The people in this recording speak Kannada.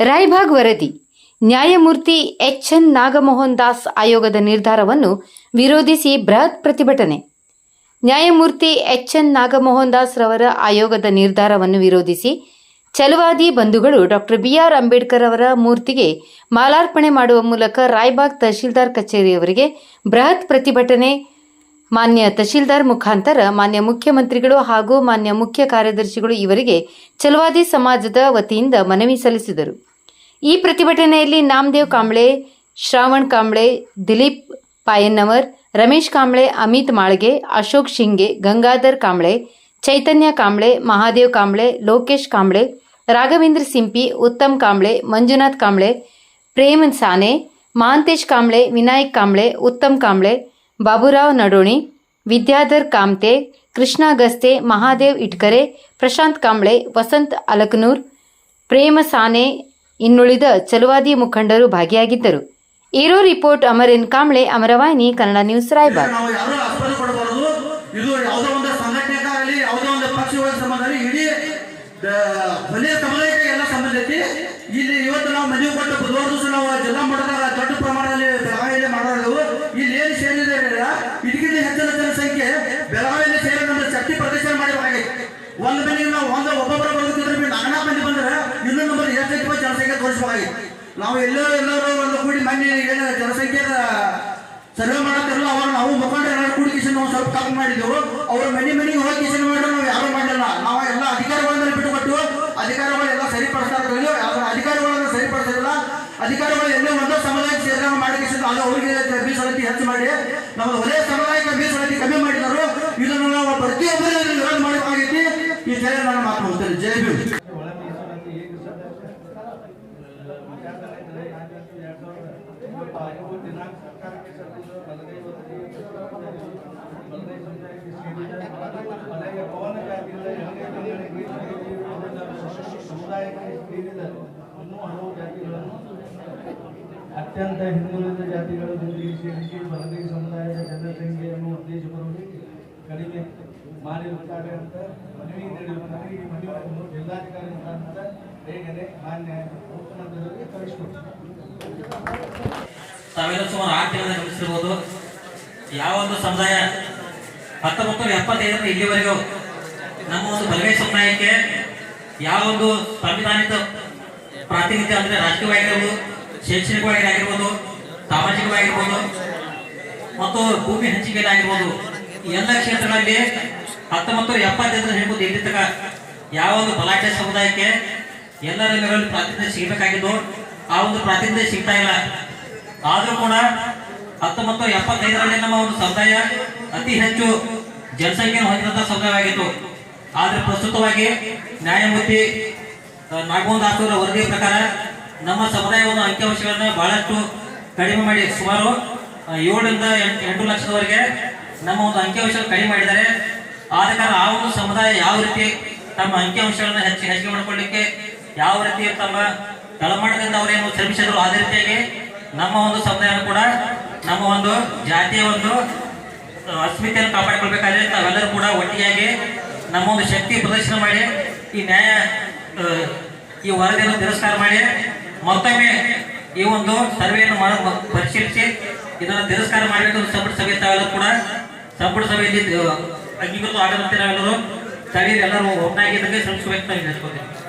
ರಾಯಭಾಗ್ ವರದಿ. ನ್ಯಾಯಮೂರ್ತಿ ಎಚ್ ಎನ್ ನಾಗಮೋಹನ್ ದಾಸ್ ಆಯೋಗದ ನಿರ್ಧಾರವನ್ನು ವಿರೋಧಿಸಿ ಬೃಹತ್ ಪ್ರತಿಭಟನೆ. ನ್ಯಾಯಮೂರ್ತಿ ಎಚ್ ಎನ್ ನಾಗಮೋಹನ್ ದಾಸ್ ರವರ ಆಯೋಗದ ನಿರ್ಧಾರವನ್ನು ವಿರೋಧಿಸಿ ಛಲವಾದಿ ಬಂಧುಗಳು ಡಾಕ್ಟರ್ ಬಿಆರ್ ಅಂಬೇಡ್ಕರ್ ಅವರ ಮೂರ್ತಿಗೆ ಮಾಲಾರ್ಪಣೆ ಮಾಡುವ ಮೂಲಕ ರಾಯ್ಬಾಗ್ ತಹಶೀಲ್ದಾರ್ ಕಚೇರಿಯವರಿಗೆ ಬೃಹತ್ ಪ್ರತಿಭಟನೆ ಮಾನ್ಯ ತಹಶೀಲ್ದಾರ್ ಮುಖಾಂತರ ಮಾನ್ಯ ಮುಖ್ಯಮಂತ್ರಿಗಳು ಹಾಗೂ ಮಾನ್ಯ ಮುಖ್ಯ ಕಾರ್ಯದರ್ಶಿಗಳು ಇವರಿಗೆ ಚಲವಾದಿ ಸಮಾಜದ ವತಿಯಿಂದ ಮನವಿ ಸಲ್ಲಿಸಿದರು. ಈ ಪ್ರತಿಭಟನೆಯಲ್ಲಿ ನಾಮದೇವ್ ಕಾಂಬ್ಳೆ, ಶ್ರಾವಣ್ ಕಾಂಬ್ಳೆ, ದಿಲೀಪ್ ಪಾಯನ್ನವರ್, ರಮೇಶ್ ಕಾಂಬ್ಳೆ, ಅಮಿತ್ ಮಾಳ್ಗೆ, ಅಶೋಕ್ ಶಿಂಗೆ, ಗಂಗಾಧರ್ ಕಾಂಬ್ಳೆ, ಚೈತನ್ಯ ಕಾಂಬ್ಳೆ, ಮಹಾದೇವ್ ಕಾಂಬ್ಳೆ, ಲೋಕೇಶ್ ಕಾಂಬ್ಳೆ, ರಾಘವೇಂದ್ರ ಸಿಂಪಿ, ಉತ್ತಮ್ ಕಾಂಬ್ಳೆ, ಮಂಜುನಾಥ್ ಕಾಂಬ್ಳೆ, ಪ್ರೇಮ್ ಸಾನೆ ಮಹಾಂತೇಶ್ ಕಾಂಬ್ಳೆ, ವಿನಾಯಕ್ ಕಾಂಬ್ಳೆ, ಉತ್ತಮ್ ಕಾಂಬ್ಳೆ ಬಾಬುರಾವ್ ನಡೋಣಿ, ವಿದ್ಯಾಧರ್ ಕಾಮ್ತೆ, ಕೃಷ್ಣ ಗಸ್ತೆ, ಮಹಾದೇವ್ ಇಟ್ಕರೆ, ಪ್ರಶಾಂತ್ ಕಾಂಬ್ಳೆ, ವಸಂತ್ ಅಲಕನೂರ್, ಪ್ರೇಮ ಸಾನೆ ಇನ್ನುಳಿದ ಚಲುವಾದಿ ಮುಖಂಡರು ಭಾಗಿಯಾಗಿದ್ದರು. ಏರೋ ರಿಪೋರ್ಟ್ ಅಮರೇನ್ ಕಾಂಬ್ಳೆ, ಅಮರವಾಹಿನಿ, ಕನ್ನಡ ನ್ಯೂಸ್ ರಾಯಬಾಗ್ ಇಲ್ಲಿ ಇವತ್ತು ನಾವು ಮದುವೆ ಕೊಟ್ಟು ಬುಧವಾರ ದಿವಸ ನಾವು ಜಿಲ್ಲಾ ಮಟ್ಟದಾಗ ದೊಡ್ಡ ಪ್ರಮಾಣದಲ್ಲಿ ಬೆಳಗಾವಿಯಲ್ಲಿ ಮಾಡೋದು ಇಲ್ಲಿ ಏನು ಸೇರಿದೆ ಇದಕ್ಕಿಂತ ಹೆಚ್ಚಿನ ಜನಸಂಖ್ಯೆ ಬೆಳಗಾವಿಯಲ್ಲಿ ಸೇರಿ ನಮ್ಮ ಶಕ್ತಿ ಪ್ರದರ್ಶನ ಮಾಡಬೇಕಾಗೈತಿ ಒಂದು ಮನೆಗೆ ನಾವು ಒಂದು ಒಬ್ಬೊಬ್ಬರ ಬದುಕಿದ್ರೆ ನಾನಾ ಮಂದಿ ಬಂದ್ರೆ ಇನ್ನೊಂದು ನಮ್ಮಲ್ಲಿ ಎಷ್ಟು ಜನಸಂಖ್ಯೆ ತೋರಿಸಬೇಕಾಗಿ ನಾವು ಎಲ್ಲೋ ಎಲ್ಲರೂ ಒಂದು ಕೂಡಿ ಮನೆ ಏನು ಜನಸಂಖ್ಯೆದ ಸರ್ವೆ ಮಾಡತ್ತಿರಲ್ಲ ಅವರು ನಾವು ಮುಖಂಡರ ಕೂಡಿ ಕಿಶನ್ ನಾವು ಸ್ವಲ್ಪ ಕಮ್ಮಿ ಮಾಡಿದ್ದೆವು. ಅವ್ರ ಮನೆ ಮನೆಗೆ ಹೋಗಿ ಕಿಶನ್ ನಾವು ಯಾರು ಮಾಡಲ್ಲ ನಾವು ಎಲ್ಲ ಅಧಿಕಾರಿಗಳನ್ನ ಬಿಟ್ಟು ಕೊಟ್ಟು ಅಧಿಕಾರಿಗಳು ಎಲ್ಲ ಸರಿಪಡಿಸ್ತಾ ಇರಲಿಲ್ಲ ಅಧಿಕಾರಿಗಳನ್ನ ಸರಿಪಡಿಸಿಲ್ಲ ಅಧಿಕಾರಿಗಳು ಎಲ್ಲೇ ಒಂದೋ ಸಮುದಾಯಕ್ಕೆ ಸೇರಿದಂಗೆ ಮಾಡಿ ಅದು ಅವರಿಗೆ ಮೀಸಲಾತಿ ಹೆಚ್ಚು ಮಾಡಿ ನಮ್ಮ ಒಳ್ಳೆಯ ಸಮುದಾಯಕ್ಕೆ ಮೀಸಲಾತಿ ಕಮ್ಮಿ ಮಾಡಿದರು. ಇದನ್ನು ನಾವು ಪ್ರತಿಯೊಬ್ಬರು ವಿರೋಧ ಮಾಡಬೇಕಾಗೈತಿ ಈ ಜಯ ನಾನು ಮಾತು ಹೋಗ್ತೇನೆ ಜೈ ಭೀಮ್. ಅತ್ಯಂತ ಹಿಂದುಳಿದ ಜಾತಿಗಳು ಜೊತೆಗೆ ಸೇರಿಸಿ ಬಲಗೈ ಸಮುದಾಯದ ಜನಸಂಖ್ಯೆಯನ್ನು ಉದ್ದೇಶಪೂರ್ವಕ ಕಡಿಮೆ ಮಾಡಿರುತ್ತಾರೆ ಅಂತ ಮನವಿ ನೀಡಿರುತ್ತಾರೆ. ಈ ಮನವಿಯನ್ನು ಜಿಲ್ಲಾಧಿಕಾರಿ ಮುಖಾಂತರ ಬೇಗನೆ ಮಾನ್ಯ ಮುಖ್ಯಮಂತ್ರಿಗಳಿಗೆ ಕಳಿಸಿಕೊಡ್ತಾರೆ ಯಾವ ಒಂದು ಸಮುದಾಯ? ಹತ್ತೊಂಬತ್ತು ಎಪ್ಪತ್ತೈದರಿಂದ ಇಲ್ಲಿವರೆಗೂ ನಮ್ಮ ಒಂದು ಬಲಗೈ ಸಮುದಾಯಕ್ಕೆ ಯಾವ ಒಂದು ಸಂವಿಧಾನಿತ ಪ್ರಾತಿನಿಧ್ಯ ಅಂದರೆ ರಾಜಕೀಯವಾಗಿರ್ಬೋದು ಶೈಕ್ಷಣಿಕವಾಗಿ ಆಗಿರ್ಬೋದು ಸಾಮಾಜಿಕವಾಗಿರ್ಬೋದು, ಮತ್ತು ಭೂಮಿ ಹಂಚಿಕೆಯಾಗಿರ್ಬೋದು ಎಲ್ಲ ಕ್ಷೇತ್ರಗಳಲ್ಲಿ ಹತ್ತೊಂಬತ್ತು ಎಪ್ಪತ್ತೈದರ ಹೇಳ್ಬೋದು ಇಲ್ಲಿ ತನಕ ಯಾವ ಒಂದು ಬಲಾಢ್ಯ ಸಮುದಾಯಕ್ಕೆ ಎಲ್ಲ ರಂಗಗಳಲ್ಲಿ ಪ್ರಾತಿನಿಧ್ಯ ಸಿಗಬೇಕಾಗಿದ್ದು, ಆ ಒಂದು ಪ್ರಾತಿನಿಧ್ಯ ಸಿಗ್ತಾ ಇಲ್ಲ. ಆದರೂ ಕೂಡ ಹತ್ತೊಂಬತ್ತು ಎಪ್ಪತ್ತೈದರಲ್ಲಿ ನಮ್ಮ ಒಂದು ಸಮುದಾಯ ಅತಿ ಹೆಚ್ಚು ಜನಸಂಖ್ಯೆ ಹೊಂದಿದಂಥ ಸಮುದಾಯವಾಗಿತ್ತು. ಆದರೆ ಪ್ರಸ್ತುತವಾಗಿ ನ್ಯಾಯಮೂರ್ತಿ ನಾಗಮೋಹನ್ ದಾಸ್ ಅವರ ವರದಿಯ ಪ್ರಕಾರ ನಮ್ಮ ಸಮುದಾಯವನ್ನು ಅಂಕಿಅಂಶಗಳನ್ನ ಬಹಳಷ್ಟು ಕಡಿಮೆ ಮಾಡಿ, ಸುಮಾರು ಏಳರಿಂದ ಎಂಟು ಎಂಟು ಲಕ್ಷದವರೆಗೆ ನಮ್ಮ ಒಂದು ಅಂಕಿಅಂಶ ಕಡಿಮೆ ಮಾಡಿದ್ದಾರೆ. ಆದ ಕಾರಣ ಆ ಒಂದು ಸಮುದಾಯ ಯಾವ ರೀತಿ ತಮ್ಮ ಅಂಕಿಅಂಶಗಳನ್ನ ಹೆಚ್ಚು ಹೆಚ್ಚಿಗೆ ಮಾಡಿಕೊಳ್ಳಿಕ್ಕೆ ಯಾವ ರೀತಿ ತಮ್ಮ ತಳಮಟ್ಟದಿಂದ ಅವರೇನು ಶ್ರಮಿಸಿದ್ರು, ಅದೇ ರೀತಿಯಾಗಿ ನಮ್ಮ ಒಂದು ಸಮುದಾಯ ಕೂಡ, ನಮ್ಮ ಒಂದು ಜಾತಿಯ ಒಂದು ಅಸ್ಮಿತೆಯನ್ನು ಕಾಪಾಡಿಕೊಳ್ಬೇಕಾದ್ರೆ ತಾವೆಲ್ಲರೂ ಕೂಡ ಒಟ್ಟಿಯಾಗಿ ನಮ್ಮ ಒಂದು ಶಕ್ತಿ ಪ್ರದರ್ಶನ ಮಾಡಿ, ಈ ನ್ಯಾಯ ಈ ವರದಿಯನ್ನು ತಿರಸ್ಕಾರ ಮಾಡಿ ಮತ್ತೊಮ್ಮೆ ಈ ಒಂದು ಸರ್ವೆಯನ್ನು ಪರಿಶೀಲಿಸಿ ಇದನ್ನು ತಿರಸ್ಕಾರ ಮಾಡಬೇಕು ಸಂಪುಟ ಸಭೆ ತಾವೆಲ್ಲರೂ ಕೂಡ ಸಂಪುಟ ಸಭೆಯಲ್ಲಿ ಅಂಗೀಕೃತ ಆಗದಂತೆ ನಾವೆಲ್ಲರೂ ಸ್ಥಳೀಯರು ಎಲ್ಲರೂ ಒಟ್ಟಾಗಿ ಇದಕ್ಕೆ ಶ್ರಮಿಸಬೇಕು ನಾವು ಹೇಳ್ಕೊತೀವಿ